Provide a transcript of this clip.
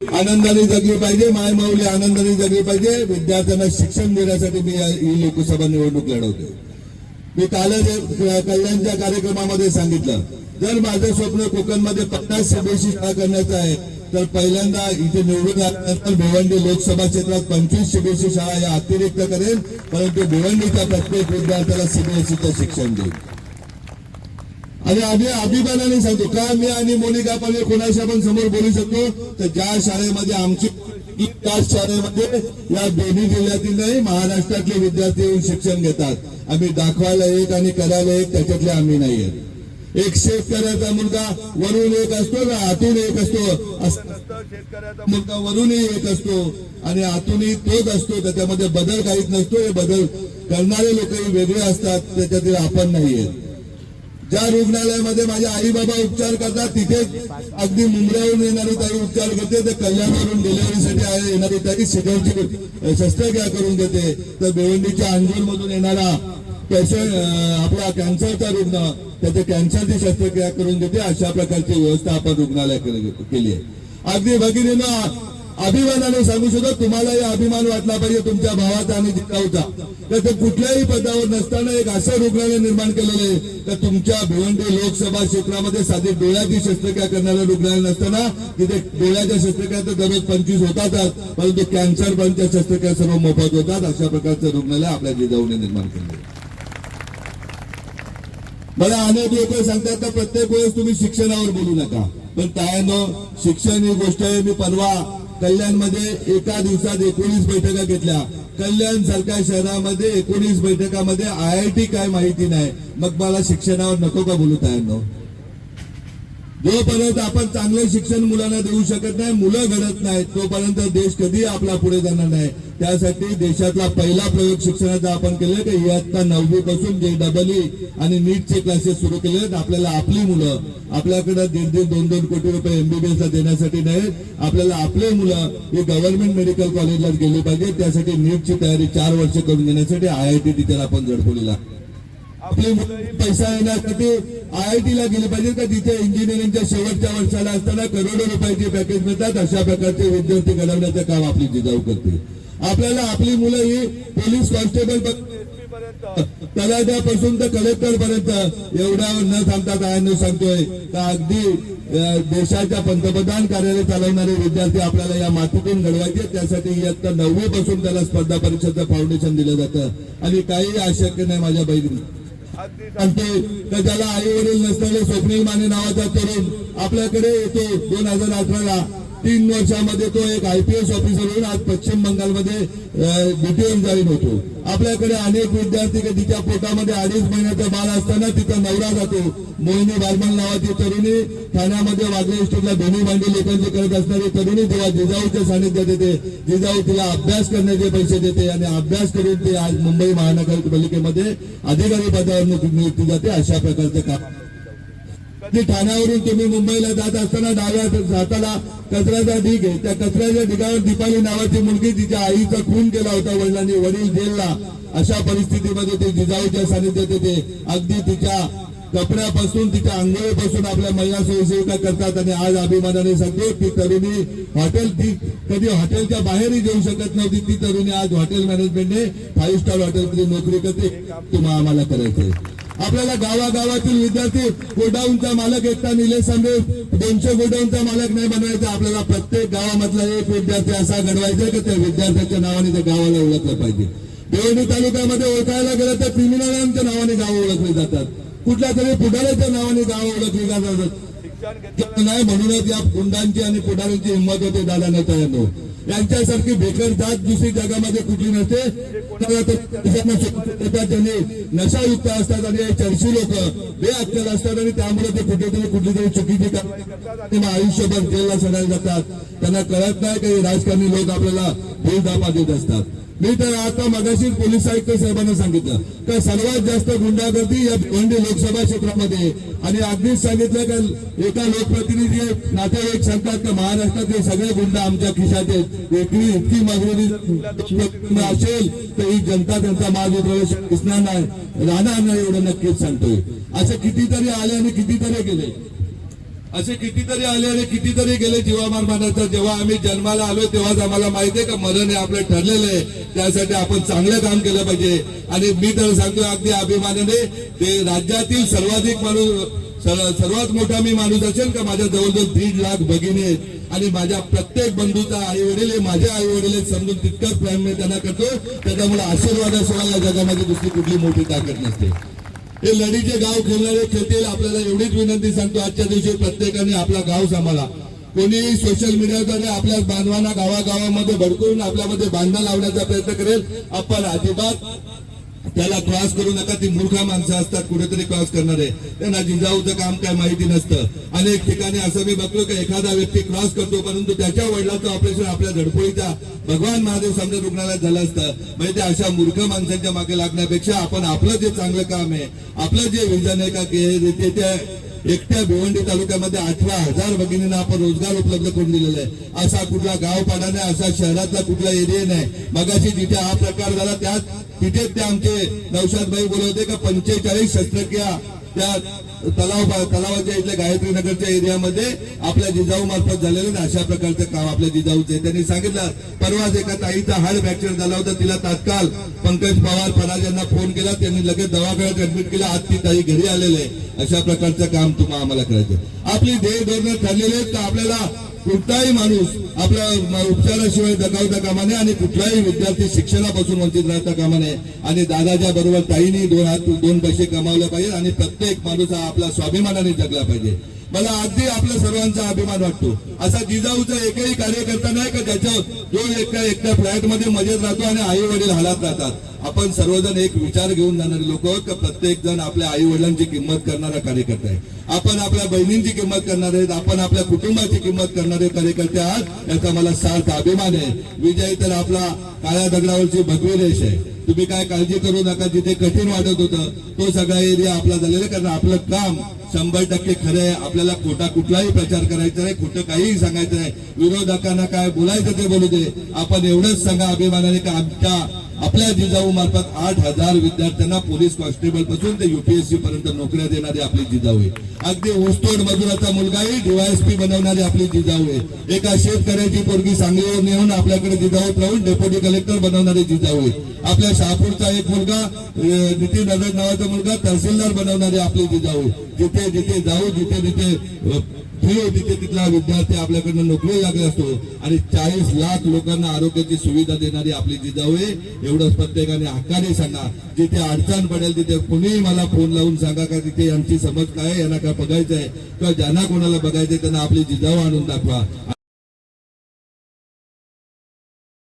आनंदाने जगली पाहिजे माय माऊली आनंदाने जगली पाहिजे. विद्यार्थ्यांना शिक्षण देण्यासाठी मी ही लोकसभा निवडणूक लढवतो मी कालच कल्याणच्या कार्यक्रमामध्ये सांगितलं जर माझं स्वप्न कोकणमध्ये पन्नास सभेशी शाळा करण्याचं आहे तर पहिल्यांदा इथे निवडून आल्यानंतर भिवंडी लोकसभा क्षेत्रात पंचवीस सीबीएसई शाळा या अतिरिक्त करेल परंतु भिवंडीच्या प्रत्येक विद्यार्थ्याला सीबीएसईचं शिक्षण देईल. आणि आम्ही अभिमानाने सांगतो का मी आणि मोनिका पाटील कोणाशी आपण समोर बोलू शकतो? तर ज्या शाळेमध्ये आमची त्याच शाळेमध्ये या दोन्ही जिल्ह्यातील नाही महाराष्ट्रातले विद्यार्थी येऊन शिक्षण घेतात. आम्ही दाखवायला एक आणि करायला एक त्याच्यातले आम्ही नाही आहेत. एक शेतकऱ्याचा मुलगा वरून एक असतो ना आतून एक असतो. शेतकऱ्याचा मुलगा वरूनही एक असतो आणि आतूनही तोच असतो. त्याच्यामध्ये बदल काहीच नसतो. हे बदल करणारे लोकही वेगळे असतात त्याच्यातील आपण नाही आहेत. ज्या रुग्णालयामध्ये माझ्या आई बाबा उपचार करतात तिथे अगदी मुंबईहून येणारी ताई उपचार करते तर कल्याणवरून डिलिव्हरीसाठी येणारी ताई सिगरची शस्त्रक्रिया करून देते. तर भिवंडीच्या अंजूरमधून येणारा पेशंट आपला कॅन्सरचा रुग्ण त्याच्या कॅन्सरची शस्त्रक्रिया करून देते अशा प्रकारची व्यवस्था आपण रुग्णालय केली आहे. अगदी भगिनीनं अभिमानाने सांगू शकतो तुम्हालाही अभिमान वाटला पाहिजे तुमच्या भावाचा आणि जिकाऊचा तर ते कुठल्याही पदावर नसताना एक असं रुग्णालय निर्माण केलेलं आहे तर तुमच्या भिवंडी लोकसभा क्षेत्रामध्ये साधी डोळ्याची शस्त्रक्रिया करणारं रुग्णालय नसताना तिथे डोळ्याच्या शस्त्रक्रिया तर दररोज पंचवीस होतातच परंतु कॅन्सर बनच्या शस्त्रक्रिया सर्व मोफत होतात अशा प्रकारचं रुग्णालय आपल्या जिजाऊने निर्माण केलं मला अनेक लोक सांगतात तर प्रत्येक वेळेस तुम्ही शिक्षणावर बोलू नका. पण त्यानं शिक्षण ही गोष्ट आहे मी परवा कल्याणमध्ये एका दिवसात एकोणीस बैठका घेतल्या. कल्याण सारख्या शहरामध्ये एकोणीस बैठकामध्ये आय आय टी काय माहिती नाही. मग मला शिक्षणावर नको का बोलू त्यानं जोपर्यंत आपण चांगलं शिक्षण मुलांना देऊ शकत नाही मुलं घडत नाहीत तोपर्यंत देश कधी आपला पुढे जाणार नाही. त्यासाठी देशातला पहिला प्रयोग शिक्षणाचा आपण केलं की इयत्ता नववी पासून जे डबल ई आणि नीटचे क्लासेस सुरू केले आहेत. आपल्याला आपली मुलं आपल्याकडे दीड दीड दोन दोन कोटी रुपये एमबीबीएस ला देण्यासाठी नाही. आपल्याला आपले मुलं ही गव्हर्नमेंट मेडिकल कॉलेजला गेले पाहिजे त्यासाठी नीटची तयारी चार वर्ष करून घेण्यासाठी आय आय टी टीचर आपण झडपडीला आपली मुलं पैसा येण्यासाठी आय आय टीला गेले पाहिजे का? जिथे इंजिनिअरिंगच्या शेवटच्या वर्षाला असताना करोडो रुपयाचे पॅकेज मिळतात. अशा प्रकारचे विद्यार्थी घडवण्याचं काम आपली जिजाऊ करते. आपल्याला आपली मुलं ही पोलीस कॉन्स्टेबल तलाट्यापासून तर कलेक्टर पर्यंत एवढ्या न सांगता काय सांगतोय का अगदी देशाच्या पंतप्रधान कार्यालय चालवणारे विद्यार्थी आपल्याला या मातीतून घडवायचे त्यासाठी इयत्ता नववी पासून त्याला स्पर्धा परीक्षेचं फाउंडेशन दिलं जातं. आणि काही अशक्य नाही माझ्या बहिणी सांगते तर ज्याला आई वडील नसलेले स्वप्नील माने नावाचा तरुण आपल्याकडे येतो दोन हजार अठराला. तीन वर्षामध्ये तो एक आयपीएस ऑफिसर होऊन आज पश्चिम बंगालमध्ये ड्युटीवर जॉईन होतो. आपल्याकडे अनेक विद्यार्थी की तिच्या पोटामध्ये अडीच महिन्याचा बाळ असताना तिचा नवरा जातो. मोहिनी बारमन नावाची तरुणी ठाण्यामध्ये वागले इस्टेटला धोनी भांडी लेखनची करत असणारी तरुणी जेव्हा जिजाऊच्या सानिध्यात येते जिजाऊ तिला अभ्यास करण्याचे पैसे देते आणि अभ्यास करून ती आज मुंबई महानगरपालिकेमध्ये अधिकारी पदावर नियुक्ती जाते अशा प्रकारचं काम. कधी ठाण्यावरून तुम्ही मुंबईला जात असताना डाव्या जाताना कचऱ्याचा ढीग आहे. त्या कचऱ्याच्या ढिगावर दीपाली नावाची मुलगी तिच्या आईचा खून केला होता वडिलांनी वडील जेलला. अशा परिस्थितीमध्ये ते जिजाऊच्या सानिध्यात येते. अगदी तिच्या कपड्यापासून तिच्या आंघोळीपासून आपल्या महिला स्वयंसेविका करतात आणि आज अभिमानाने सांगतो ती तरुणी हॉटेल ती कधी हॉटेलच्या बाहेरही जाऊ शकत नव्हती. ती तरुणी आज हॉटेल मॅनेजमेंटने फाईव्ह स्टार हॉटेलमध्ये नोकरी करते. तुम्हाला आम्हाला करायचंय. आपल्याला गावागावातील विद्यार्थी गोडाऊनचा मालक एकटा निलेश सांबे. दोनशे गोडाऊनचा मालक नाही बनवायचा. आपल्याला प्रत्येक गावामधला एक विद्यार्थी असा घडवायचा की त्या विद्यार्थ्याच्या नावाने त्या गावाला ओळखलं पाहिजे. देवणी तालुक्यामध्ये ओळखायला गेलं तर क्रिमिनलांच्या नावाने गाव ओळखली जातात. कुठल्या तरी पुढाऱ्याच्या नावाने गाव ओळखली जातात. नाही म्हणूनच या गुंडांची आणि पुढाऱ्यांची हिंमत होते दादा नेत्यांनो यांच्यासारखी बेकर जात दुसरी जगामध्ये कुठली नसते. त्यांनी नशायुक्त असतात आणि चर्ची लोक. बेअक्कल असतात आणि त्यामुळे ते कुठेतरी कुठली तरी चुकीची कारवाई मग आयुष्यभर जेलला सडायला जातात. त्यांना कळत नाही काही राजकारणी लोक आपल्याला भूल दापा देत असतात. मी तर आता मगाशी पोलीस आयुक्त साहेबांना सांगितलं का सर्वात जास्त गुंडागर्दी या भिवंडी लोकसभा क्षेत्रामध्ये आणि अगदीच सांगितलं का एका लोकप्रतिनिधी नातेवाईक सांगतात का महाराष्ट्रातले सगळे गुंड आमच्या खिशात आहेत. एकरी इतकी मागणी असेल तर ही जनता त्यांचा मार्ग प्रवेश दिसणार नाही. राहणार नाही एवढं नक्कीच सांगतोय. असं कितीतरी आले आणि कितीतरी गेले. असे कितीतरी आले आणि कितीतरी गेले जीवामार मानाचा जेव्हा आम्ही जन्माला आलो तेव्हाच आम्हाला माहिती आहे का मरण हे आपलं ठरलेलं आहे. त्यासाठी आपण चांगलं काम केलं पाहिजे. आणि मी तर सांगतो अगदी अभिमानाने ते राज्यातील सर्वाधिक माणूस सर्वात मोठा मी माणूस असेल का माझ्या जवळजवळ दीड लाख भगिनी आहेत. आणि माझ्या प्रत्येक बंधूचा आई वडील हे माझ्या आई वडील समजून तितकंच प्रेम मी त्यांना करतो. त्याच्यामुळे आशीर्वादाशिवाय या जगामध्ये दुसरी कुठली मोठी ताकद नसते. हे लढीचे गाव खेळणारे खेळतील आपल्याला एवढीच विनंती सांगतो आजच्या दिवशी प्रत्येकाने आपला गाव सांभाळा. कोणी सोशल मीडियाद्वारे आपल्या बांधवांना गावागावामध्ये भडकून आपल्यामध्ये बांधणं लावण्याचा प्रयत्न करेल. आपण अजिबात त्याला क्रॉस करू नका ती मूर्खा माणसं असतात कुठेतरी क्रॉस करणारे. त्यांना जिजाऊचं काम काय माहिती नसतं. अनेक ठिकाणी असं मी बघतो की एखादा व्यक्ती क्रॉस करतो परंतु त्याच्या वडिलाचं ऑपरेशन आपल्या धडपोळीच्या भगवान महादेव समजा रुग्णालयात झालं असतं. म्हणजे त्या अशा मूर्ख माणसांच्या मागे लागण्यापेक्षा आपण आपलं जे चांगलं काम आहे आपलं जे विजन आहे का ते एकट्या भिवंडी तालुक्यामध्ये अठरा हजार भगिनींना आपण रोजगार उपलब्ध करून दिलेला आहे. असा कुठला गाव पाडा नाही असा शहरातला कुठला एरिया नाही. मगाशी जिथे हा प्रकार झाला त्यात तिथेच ते आमचे नौशादभाई बोलवते का पंचेचाळीस शस्त्रक्रिया त्या तलाव तलावाच्या इथल्या गायत्री नगरच्या एरियामध्ये आपल्या जिजाऊ मार्फत झालेलं ना अशा प्रकारचं काम आपल्या जिजाऊचे त्यांनी सांगितलं परवाच एका ताईचा हाड फ्रॅक्चर झाला होता. तिला तात्काळ पंकज पवार फराज यांना फोन केला. त्यांनी लगेच दवाखान्यात ऍडमिट केला. आज ती ताई घरी आलेले आहे. अशा प्रकारचं काम तुम्हाला आम्हाला करायचं आपली ध्येय धोरण ठरलेले आहेत तर आपल्याला कुठलाही माणूस आपल्या उपचाराशिवाय दगावता कामा नये आणि कुठलाही विद्यार्थी शिक्षणापासून वंचित राहता कामा नये. आणि दादाच्या बरोबर ताईनी दोन हात दोन पैसे कमावले पाहिजे आणि प्रत्येक माणूस हा आपला स्वाभिमानाने जगला पाहिजे. मला अगदी आपल्या सर्वांचा अभिमान वाटतो. असा जिजाऊचा एकही कार्यकर्ता नाही का त्याच्यावर जो एकट्या एकट्या फ्लॅटमध्ये मजेत राहतो आणि आई वडील हालात राहतात. आपण सर्वजण एक विचार घेऊन जाणारे लोक का प्रत्येक जण आपल्या आई वडिलांची किंमत करणारा कार्यकर्ता आहे. आपण आपल्या बहिणींची किंमत करणार आहेत आपण आपल्या कुटुंबाची किंमत करणारे कार्यकर्ते आहात याचा मला सार्थ अभिमान आहे. विजय तर आपला काळ्या दगडावरची भगवी रेष आहे. तुम्ही काय काळजी करू नका जिथे कठीण वाटत होतं तो सगळा एरिया आपला झालेला कारण आपलं काम शंभर टक्के खरं आहे. आपल्याला खोटा कुठलाही प्रचार करायचा नाही खोटं काहीही सांगायचं नाही. विरोधकांना काय बोलायचं ते बोलू दे. आपण एवढंच सांगा अभिमानाने का आमच्या आपल्या जिजाऊ मार्फत आठ हजार विद्यार्थ्यांना पोलीस कॉन्स्टेबलपासून ते युपीएससी पर्यंत नोकऱ्या देणारी आपली जिजाऊ आहे. अगदी ऊसतोड मजुराचा मुलगाही डीवायएसपी बनवणारी आपली जिजाऊ आहे. एका शेतकऱ्याची पोरगी सांगलीवर नेऊन आपल्याकडे जिजाऊत राहून डेप्युटी कलेक्टर बनवणारी जिजाऊ आहे. आपल्या शहापूरचा एक मुलगा नितीन नगर नावाचा मुलगा तहसीलदार बनवणारी आपली जिजाऊ आहे. जिथे जिथे जाऊ जिथे जिथे फिरू तिथे तिथला विद्यार्थी आपल्याकडनं नोकरी लागला असतो. आणि चाळीस लाख लोकांना आरोग्याची सुविधा देणारी आपली जिजाऊ आहे. एवढंच प्रत्येकाने हक्काने सांगा. जिथे अडचण पडेल तिथे कुणीही मला फोन लावून सांगा का तिथे यांची समज काय यांना काय बघायचं आहे किंवा ज्यांना कोणाला बघायचंय त्यांना आपली जिजाऊ आणून दाखवा.